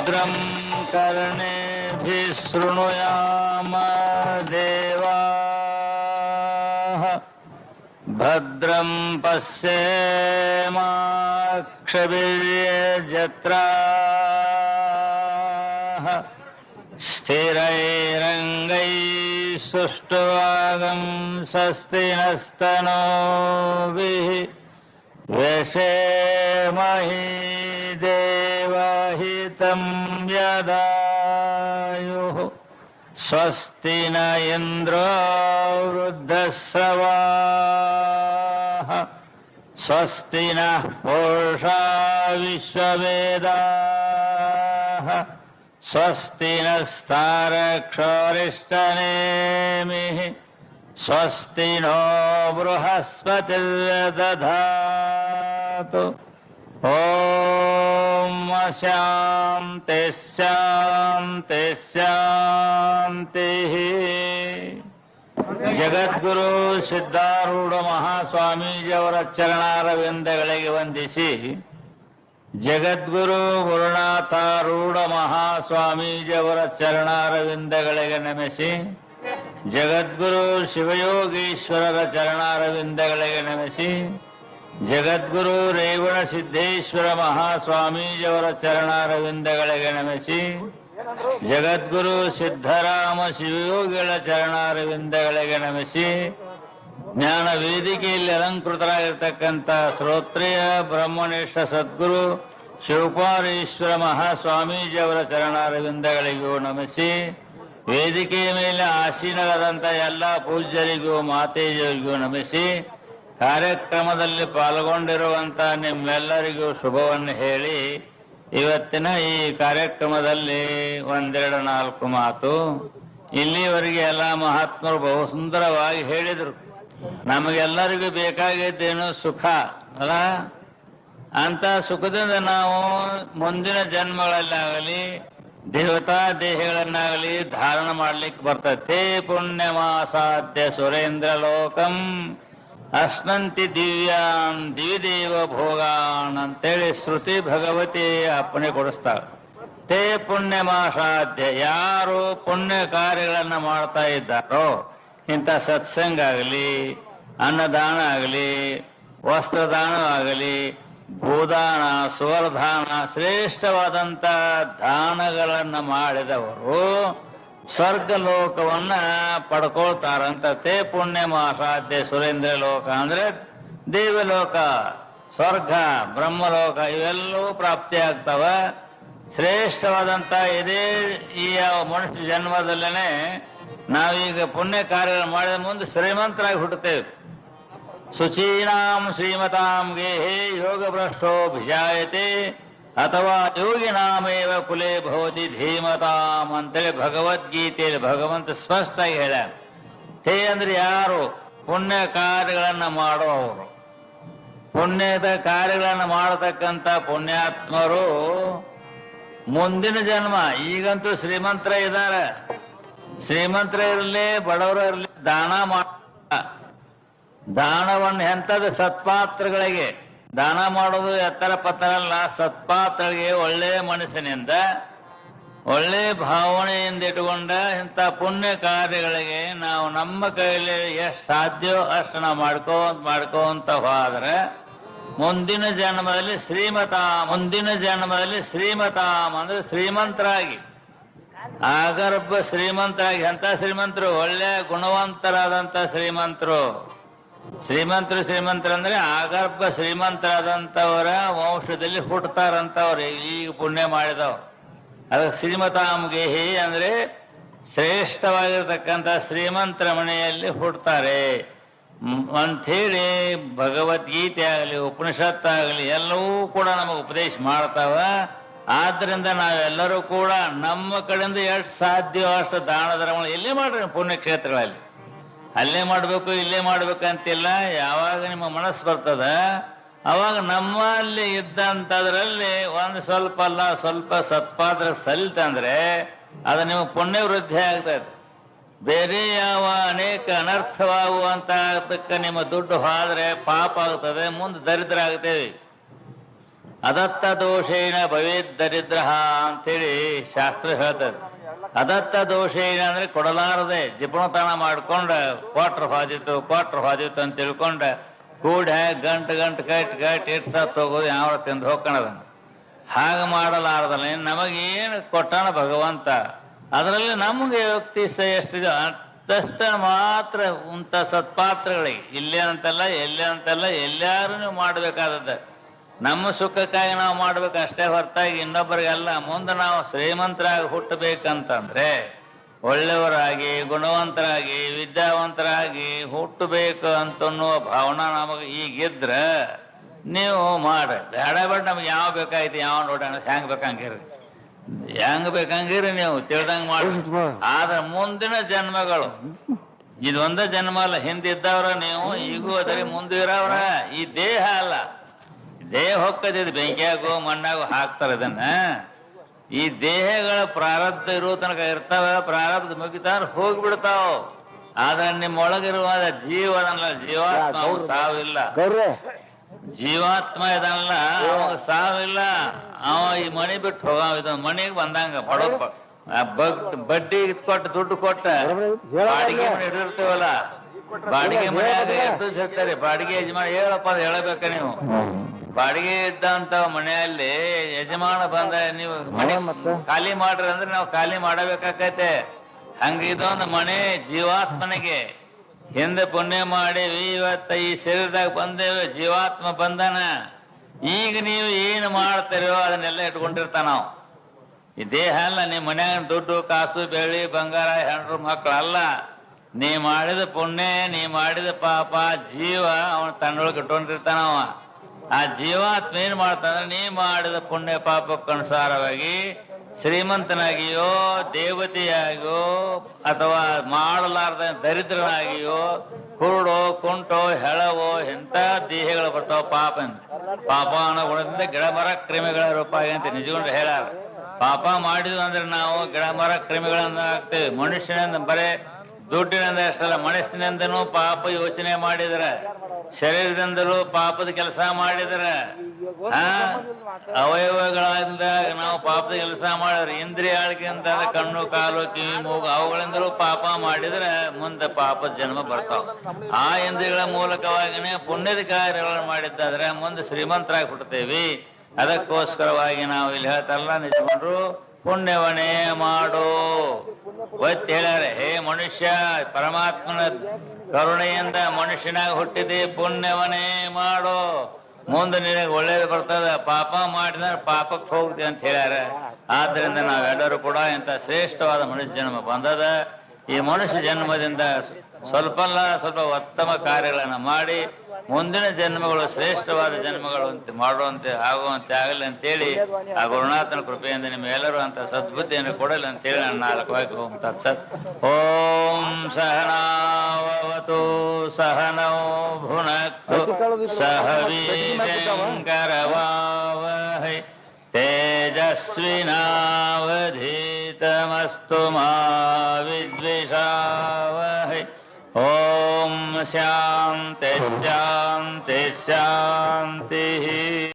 भद्रं कर्णेभिः शृणुयाम देवाः। भद्रं पश्येमाक्षभिर्यजत्राः स्थिरैरङ्गैः सुष्ठुवागं स्वस्ति नस्तनोभिः व्यसेमहि देवहितं यदायुः स्वस्ति न इन्द्रो वृद्धस्रवाः स्वस्ति नः पूषा विश्ववेदाः स्वस्ति नस्तारक्षरिष्टनेमिः स्वस्ति नो बृहस्पतिर्दधातु ॐ शान्ति शान्ति शान्तिः ಜಗದ್ಗುರು ಸಿದ್ಧಾರೂಢ ಮಹಾಸ್ವಾಮೀಜಿಯವರ ಚರಣಾರವಿಂದಗಳಿಗೆ ವಂದಿಸಿ ಜಗದ್ಗುರು ಗುರುನಾಥಾರೂಢ ಮಹಾಸ್ವಾಮೀಜಿಯವರ ಚರಣಾರವಿಂದಗಳಿಗೆ ನಮಿಸಿ ಜಗದ್ಗುರು ಶಿವಯೋಗೀಶ್ವರರ ಚರಣಾರವಿಂದಗಳಿಗೆ ನಮಿಸಿ ಜಗದ್ಗುರು ರೇವಣ ಸಿದ್ದೇಶ್ವರ ಮಹಾಸ್ವಾಮೀಜಿಯವರ ಚರಣಾರವಿಂದಗಳಿಗೆ ನಮಿಸಿ ಜಗದ್ಗುರು ಸಿದ್ಧರಾಮ ಶಿವಯೋಗಿಗಳ ಚರಣಾರವಿಂದಗಳಿಗೆ ನಮಿಸಿ ಜ್ಞಾನ ವೇದಿಕೆಯಲ್ಲಿ ಅಲಂಕೃತರಾಗಿರ್ತಕ್ಕಂಥ ಶ್ರೋತ್ರೇಯ ಬ್ರಹ್ಮನಿಷ್ಠ ಸದ್ಗುರು ಶಿವಪಾರೇಶ್ವರ ಮಹಾಸ್ವಾಮೀಜಿಯವರ ಚರಣಾರವಿಂದಗಳಿಗೂ ನಮಿಸಿ ವೇದಿಕೆಯ ಮೇಲೆ ಆಸೀನರಾದಂಥ ಎಲ್ಲ ಪೂಜ್ಯರಿಗೂ ಮಾತೇಜಿಯವರಿಗೂ ನಮಿಸಿ ಕಾರ್ಯಕ್ರಮದಲ್ಲಿ ಪಾಲ್ಗೊಂಡಿರುವಂಥ ನಿಮ್ಮೆಲ್ಲರಿಗೂ ಶುಭವನ್ನು ಹೇಳಿ ಇವತ್ತಿನ ಈ ಕಾರ್ಯಕ್ರಮದಲ್ಲಿ ಒಂದೆರಡು ನಾಲ್ಕು ಮಾತು. ಇಲ್ಲಿವರೆಗೆ ಎಲ್ಲ ಮಹಾತ್ಮರು ಬಹು ಸುಂದರವಾಗಿ ಹೇಳಿದರು. ನಮಗೆಲ್ಲರಿಗೂ ಬೇಕಾಗಿದ್ದೇನು ಸುಖ, ಅಲ್ಲ? ಅಂತ ಸುಖದಿಂದ ನಾವು ಮುಂದಿನ ಜನ್ಮಗಳಲ್ಲಾಗಲಿ, ದೇವತಾ ದೇಹಗಳನ್ನಾಗಲಿ ಧಾರಣ ಮಾಡ್ಲಿಕ್ಕೆ ಬರ್ತದೆ ಪುಣ್ಯಮಾಸಾಧ್ಯ ಸುರೇಂದ್ರ ಲೋಕಂ. ಅಶ್ನಂತಿ ದಿವ್ಯಾನ್ ದಿವಿದೇವ ಭೋಗಾನ್ ಅಂತೇಳಿ ಶ್ರುತಿ ಭಗವತಿ ಅಪ್ಪಣೆ ಕೊಡಿಸ್ತಾಳೆ. ತೇ ಪುಣ್ಯಮಾಸಾಧ್ಯ, ಯಾರು ಪುಣ್ಯ ಕಾರ್ಯಗಳನ್ನು ಮಾಡ್ತಾ ಇದ್ದಾರೋ, ಇಂಥ ಸತ್ಸಂಗ ಆಗಲಿ ಅನ್ನದಾನ ಆಗಲಿ, ವಸ್ತ್ರದಾನ ಆಗಲಿ ಭೂದಾನ ಸುವರ್ಧಾನ ಶ್ರೇಷ್ಠವಾದಂಥ ದಾನಗಳನ್ನು ಮಾಡಿದವರು ಸ್ವರ್ಗ ಲೋಕವನ್ನ ಪಡ್ಕೊಳ್ತಾರಂತ ತೇ ಪುಣ್ಯ ಮಾಸಾಧ್ಯ ಸುರೇಂದ್ರ ಲೋಕ ಅಂದ್ರೆ ದೇವಲೋಕ, ಸ್ವರ್ಗ, ಬ್ರಹ್ಮಲೋಕ ಇವೆಲ್ಲವೂ ಪ್ರಾಪ್ತಿಯಾಗ್ತವ ಶ್ರೇಷ್ಠವಾದಂಥ ಇದೇ ಈ ಮನುಷ್ಯ ಜನ್ಮದಲ್ಲೇನೆ ನಾವೀಗ ಪುಣ್ಯ ಕಾರ್ಯ ಮಾಡಿದ ಮುಂದೆ ಶ್ರೀಮಂತರಾಗಿ ಹುಟ್ಟುತ್ತೇವೆ. ಶುಚೀನಾಂ ಶ್ರೀಮತಾಂ ಗೇಹೇ ಯೋಗ ಭ್ರಷ್ಟೋಭಿಜಾಯತೆ ಅಥವಾ ಯೋಗಿ ನಾಮೇವ ಕುಲೇ ಭವತಿ ಧೀಮತಾಮ್ ಅಂತೇಳಿ ಭಗವದ್ಗೀತೆಯಲ್ಲಿ ಭಗವಂತ ಸ್ಪಷ್ಟವಾಗಿ ಹೇಳ ತೇ ಅಂದ್ರೆ ಯಾರು? ಪುಣ್ಯ ಕಾರ್ಯಗಳನ್ನು ಮಾಡುವವರು ಪುಣ್ಯದ ಕಾರ್ಯಗಳನ್ನು ಮಾಡತಕ್ಕಂಥ ಪುಣ್ಯಾತ್ಮರು ಮುಂದಿನ ಜನ್ಮ. ಈಗಂತೂ ಶ್ರೀಮಂತರ ಇದ್ದಾರೆ. ಶ್ರೀಮಂತರ ಇರಲಿ, ಬಡವರು ಇರಲಿ, ದಾನ ಮಾಡ. ದಾನವನ್ನು ಎಂಥದ್ದು ಸತ್ಪಾತ್ರಗಳಿಗೆ ದಾನ ಮಾಡೋದು ಎತ್ತರ ಪತ್ತರ ಅಲ್ಲ ಸತ್ಪಾತ್ರಗೆ ಒಳ್ಳೆಯ ಮನಸ್ಸಿನಿಂದ, ಒಳ್ಳೆ ಭಾವನೆಯಿಂದ ಇಟ್ಟುಕೊಂಡ ಇಂಥ ಪುಣ್ಯ ಕಾರ್ಯಗಳಿಗೆ ನಾವು ನಮ್ಮ ಕೈಯಲ್ಲಿ ಎಷ್ಟು ಸಾಧ್ಯವೋ ಅಷ್ಟು ನಾವು ಮಾಡ್ಕೋಂತ ಮಾಡ್ಕೋಂತ ಹೋದ್ರೆ, ಮುಂದಿನ ಜನ್ಮದಲ್ಲಿ ಶ್ರೀಮತ, ಮುಂದಿನ ಜನ್ಮದಲ್ಲಿ ಶ್ರೀಮತಾಮ್ ಅಂದ್ರೆ ಶ್ರೀಮಂತರಾಗಿ. ಆಗರ್ಭ ಶ್ರೀಮಂತರಾಗಿ, ಎಂಥ ಶ್ರೀಮಂತರು? ಒಳ್ಳೆ ಗುಣವಂತರಾದಂಥ ಶ್ರೀಮಂತರು. ಶ್ರೀಮಂತರು ಶ್ರೀಮಂತರು ಅಂದ್ರೆ ಆಗರ್ಭ ಶ್ರೀಮಂತರಾದಂಥವರ ವಂಶದಲ್ಲಿ ಹುಟ್ಟತಾರಂಥವ್ರು ಈಗ ಪುಣ್ಯ ಮಾಡಿದವ್ರು. ಅದಕ್ಕೆ ಶ್ರೀಮತಾಂಗೇಹಿ ಅಂದ್ರೆ ಶ್ರೇಷ್ಠವಾಗಿರ್ತಕ್ಕಂಥ ಶ್ರೀಮಂತರ ಮನೆಯಲ್ಲಿ ಹುಟ್ಟುತ್ತಾರೆ ಅಂಥೇಳಿ ಭಗವದ್ಗೀತೆ ಆಗಲಿ ಉಪನಿಷತ್ತಾಗಲಿ ಎಲ್ಲವೂ ಕೂಡ ನಮಗೆ ಉಪದೇಶ ಮಾಡ್ತಾವ. ಆದ್ದರಿಂದ ನಾವೆಲ್ಲರೂ ಕೂಡ ನಮ್ಮ ಕಡೆಯಿಂದ ಎಷ್ಟು ಸಾಧ್ಯವೋ ಅಷ್ಟು ದಾನ ಧರ್ಮ ಎಲ್ಲೇ ಮಾಡ್ರಿ ಪುಣ್ಯಕ್ಷೇತ್ರಗಳಲ್ಲಿ? ಅಲ್ಲೇ ಮಾಡಬೇಕು, ಇಲ್ಲೇ ಮಾಡ್ಬೇಕಂತಿಲ್ಲ ಯಾವಾಗ ನಿಮ್ಮ ಮನಸ್ಸು ಬರ್ತದ, ಅವಾಗ ನಮ್ಮಲ್ಲಿ ಇದ್ದಂಥದ್ರಲ್ಲಿ ಒಂದು ಸ್ವಲ್ಪ ಅಲ್ಲ, ಸ್ವಲ್ಪ ಸತ್ಪಾತ್ರ ಸಲ್ತಂದ್ರೆ ಅದು ನಿಮ್ಗೆ ಪುಣ್ಯ ವೃದ್ಧಿ ಆಗ್ತದೆ. ಬೇರೆ ಯಾವ ಅನೇಕ ಅನರ್ಥವಾಗುವಂತಹದಕ್ಕೆ ನಿಮ್ಮ ದುಡ್ಡು ಹಾದ್ರೆ ಪಾಪ ಆಗ್ತದೆ, ಮುಂದೆ ದರಿದ್ರ ಆಗ್ತೇವೆ. ಅದತ್ತ ದೋಷೇನ ಭವೇದ್ ದರಿದ್ರ ಅಂತೇಳಿ ಶಾಸ್ತ್ರ ಹೇಳ್ತದೆ. ಅದತ್ತ ದೋಷ ಏನಂದ್ರೆ ಕೊಡಲಾರದೆ ಜಿಪುಣತನ ಮಾಡ್ಕೊಂಡ ಕ್ವಾಟ್ರ್ ಹಾದಿತ್ತು ಕ್ವಾಟ್ರ್ ಹಾದಿತ್ತು ಅಂತ ತಿಳ್ಕೊಂಡ ಕೂಡ ಗಂಟು ಗಂಟು ಕಟ್ ಕಟ್ ಇಟ್ಟು ಸತ್ತು ಹೋಗೋದು ಯಾವ ತಿಂದು ಹೋಗ್ಕಣದನ್ನ ಹಾಗೆ ಮಾಡಲಾರದಲ್ಲ. ನಮಗೇನು ಕೊಟ್ಟಾನ ಭಗವಂತ? ಅದರಲ್ಲಿ ನಮಗೆ ಯುಕ್ತಿ ಎಷ್ಟಿದೆ? ಅಂತಷ್ಟ ಮಾತ್ರ ಉಂಥ ಸತ್ಪಾತ್ರಗಳಿಗೆ. ಇಲ್ಲೇ ಅಂತಲ್ಲ, ಎಲ್ಲೇ ಅಂತಲ್ಲ ಎಲ್ಲಾರು ನೀವು ಮಾಡಬೇಕಾದದ್ದು. ನಮ್ಮ ಸುಖಕ್ಕಾಗಿ ನಾವು ಮಾಡ್ಬೇಕು ಅಷ್ಟೇ ಹೊರತಾಗಿ ಇನ್ನೊಬ್ಬರಿಗೆಲ್ಲ. ಮುಂದೆ ನಾವು ಶ್ರೀಮಂತರಾಗಿ ಹುಟ್ಟಬೇಕಂತಂದ್ರೆ ಒಳ್ಳೆಯವರಾಗಿ ಗುಣವಂತರಾಗಿ ವಿದ್ಯಾವಂತರಾಗಿ ಹುಟ್ಟಬೇಕು ಅಂತನ್ನುವ ಭಾವನಾ ನಮಗೆ ಈಗಿದ್ರೆ ನೀವು ಮಾಡ್ರಿ ಬೇಡ ಬೇಡ ನಮ್ಗೆ ಯಾವ ಬೇಕಾಯ್ತು ಯಾವ ನೋಡೋಣ ಹೆಂಗ್ ಬೇಕಂಗಿರಿ. ಹೆಂಗ್ ಬೇಕಂಗಿರಿ ನೀವು ತಿಳ್ದಂಗ್ ಮಾಡಿ. ಆದ್ರೆ ಮುಂದಿನ ಜನ್ಮಗಳು ಇದೊಂದ ಜನ್ಮ ಅಲ್ಲ ಹಿಂದಿದ್ದವ್ರ ನೀವು ಈಗೂ ಅದರಿ ಮುಂದಿರವ್ರ ಈ ದೇಹ ಅಲ್ಲ. ದೇಹ ಹೊಕ್ಕದಿದ್ದು ಬೆಂಕಿಯಾಗೋ ಮಣ್ಣಾಗೋ ಹಾಕ್ತಾರೆ ಅದನ್ನ ಈ ದೇಹಗಳ ಪ್ರಾರಬ್ಧ ಇರೋ ತನಕ ಇರ್ತಾವ ಪ್ರಾರಬ್ಧ ಮುಗಿತಾರ ಹೋಗ್ಬಿಡ್ತಾವ. ಆದ್ರೆ ನಿಮ್ಮೊಳಗಿರುವ ಜೀವನಲ್ಲ ಜೀವಾತ್ಮ ಸಾವಿಲ್ಲ. ಜೀವಾತ್ಮ ಇದಲ್ಲ ಅವಾಗ ಸಾವಿಲ್ಲ. ಅವ ಈ ಮಣಿ ಬಿಟ್ಟು ಹೋಗ ಇದನ್ ಮಣಿಗೆ ಬಂದಂಗ ಪಡೋ ಬಡ್ಡಿ ಕೊಟ್ಟ ದುಡ್ಡು ಕೊಟ್ಟ ಬಾಡಿಗೆ ಮನೆ ಹಿಡಿದಿರ್ತೀವಲ್ಲ ಬಾಡಿಗೆ ಮನೆಯಾಗ ಎದ್ದು ಸಿಗ್ತಾರೆ. ಬಾಡಿಗೆ ಯಜಮಾನ ಹೇಳಪ್ಪ ಅದು ಹೇಳಬೇಕ ನೀವು. ಬಾಡಿಗೆ ಇದ್ದಂತ ಮನೆಯಲ್ಲಿ ಯಜಮಾನ ಬಂದ ನೀವು ಮನೆ? ಖಾಲಿ ಮಾಡ್ರಿ ಅಂದ್ರೆ ನಾವು ಖಾಲಿ ಮಾಡಬೇಕಾಕೈತೆ. ಹಂಗ ಇದೊಂದು ಮನೆ ಜೀವಾತ್ಮನಿಗೆ. ಹಿಂದೆ ಪುಣ್ಯ ಮಾಡೀವಿ ಇವತ್ತ ಈ ಶರೀರದಾಗ ಬಂದೇವೆ ಜೀವಾತ್ಮ ಬಂದನ. ಈಗ ನೀವು ಏನು ಮಾಡ್ತೀರೋ ಅದನ್ನೆಲ್ಲ ಇಟ್ಕೊಂಡಿರ್ತಾನ ನಾವು. ಈ ದೇಹ ಅಲ್ಲ ನಿಮ್ಮ ಮನ್ಯಾಗ ದುಡ್ಡು ಕಾಸು ಬೆಳ್ಳಿ ಬಂಗಾರ ಹೆಂಡ್ರು ಮಕ್ಕಳು ಅಲ್ಲ. ನೀ ಮಾಡಿದ ಪುಣ್ಯ ನೀ ಮಾಡಿದ ಪಾಪ ಜೀವ ಅವನ ತನ್ನೊಳಗೆ ಇಟ್ಕೊಂಡಿರ್ತಾನವ ಆ ಜೀವಾತ್ಮ ಏನ್ ಮಾಡ್ತಾನೆ, ನೀ ಮಾಡಿದ ಪುಣ್ಯ ಪಾಪಕ್ಕನುಸಾರವಾಗಿ ಶ್ರೀಮಂತನಾಗಿಯೋ, ದೇವತೆಯಾಗಿಯೋ, ಅಥವಾ ಮಾಡಲಾರ್ದ ದರಿದ್ರನಾಗಿಯೋ, ಕುರುಡೋ, ಕುಂಟೋ, ಹೆಳವೋ ಎಂಥ ದೇಹಗಳು ಬರ್ತಾವ ಪಾಪ ಪಾಪ ಅನ್ನೋ ಗುಣದಿಂದ ಗಿಡ, ಮರ, ಕ್ರಿಮಿಗಳ ರೂಪ ಅಂತ ನಿಜಗೊಂಡು ಹೇಳಾರ. ಪಾಪ ಮಾಡಿದ್ವು ಅಂದ್ರೆ ನಾವು ಗಿಡ, ಮರ, ಕ್ರಿಮಿಗಳನ್ನ ಆಗ್ತೇವೆ ಮನುಷ್ಯನಿಂದ ಬರೇ ದುಡ್ಡಿನಿಂದ ಅಷ್ಟಲ್ಲ, ಮನಸ್ಸಿನಿಂದನೂ ಪಾಪ ಯೋಚನೆ ಮಾಡಿದ್ರ. ಶರೀರದಿಂದಲೂ ಪಾಪದ ಕೆಲಸ ಮಾಡಿದ್ರೆ ಅವಯವಗಳಿಂದ ನಾವು ಪಾಪದ ಕೆಲಸ ಮಾಡಿದ್ರೆ ಇಂದ್ರಿಯ ಆಳ್ಕೆ ಕಣ್ಣು ಕಾಲು ಕಿವಿ ಮೂಗು ಅವುಗಳಿಂದಲೂ ಪಾಪ ಮಾಡಿದ್ರೆ ಮುಂದೆ ಪಾಪದ ಜನ್ಮ ಬರ್ತಾವ. ಆ ಇಂದ್ರಿಯಗಳ ಮೂಲಕವಾಗಿನೇ ಪುಣ್ಯದ ಕಾರ್ಯಗಳನ್ನು ಮಾಡಿದ್ದಾದ್ರೆ ಮುಂದೆ ಶ್ರೀಮಂತರಾಗಿ ಹುಟ್ಟುತ್ತೇವೆ ಅದಕ್ಕೋಸ್ಕರವಾಗಿ ನಾವು ಇಲ್ಲಿ ಹೇಳ್ತಾರಲ್ಲ ನಿಜಮಂಡ್ರು ಪುಣ್ಯವನೇ ಮಾಡು. ಒತ್ತಿ ಹೇಳ್ಯಾರೆ ಹೇ ಮನುಷ್ಯ ಪರಮಾತ್ಮನ ಕರುಣೆಯಿಂದ ಮನುಷ್ಯನಾಗ ಹುಟ್ಟಿದೆ ಪುಣ್ಯವನೇ ಮಾಡು. ಮುಂದೆ ನಿನಗೆ ಒಳ್ಳೇದು ಬರ್ತದ. ಪಾಪ ಮಾಡಿದ್ರೆ ಪಾಪಕ್ಕೆ ಹೋಗ್ತಿ ಅಂತ ಹೇಳ್ಯಾರ. ಆದ್ರಿಂದ ನಾವೆಲ್ಲರೂ ಕೂಡ ಇಂಥ ಶ್ರೇಷ್ಠವಾದ ಮನುಷ್ಯ ಜನ್ಮ ಬಂದದ. ಈ ಮನುಷ್ಯ ಜನ್ಮದಿಂದ ಸ್ವಲ್ಪ ಸ್ವಲ್ಪ ಉತ್ತಮ ಕಾರ್ಯಗಳನ್ನು ಮಾಡಿ ಮುಂದಿನ ಜನ್ಮಗಳು ಶ್ರೇಷ್ಠವಾದ ಜನ್ಮಗಳು ಅಂತ ಮಾಡುವಂತೆ, ಆಗುವಂತೆ ಆಗಲಿ ಅಂತೇಳಿ ಆ ಗುರುನಾಥನ ಕೃಪೆಯಿಂದ ನಿಮ್ಮೆಲ್ಲರೂ ಅಂತ ಸದ್ಬುದ್ಧಿಯನ್ನು ಕೊಡಲಿ ಅಂತೇಳಿ ನನ್ನ ನಾಲ್ಕು ವಾಕ್ಯ ಓಂ ತತ್ಸತ್ ಓಂ ಸಹನಾವತು ಸಹನೋ ಭುನಕ್ತು ಸಹ ವೀರ್ಯಂಕರವಾವಹೈ ತೇಜಸ್ವಿನಾವಧೀತಮಸ್ತು ಮಾ శాంతి శాంతి శాంతి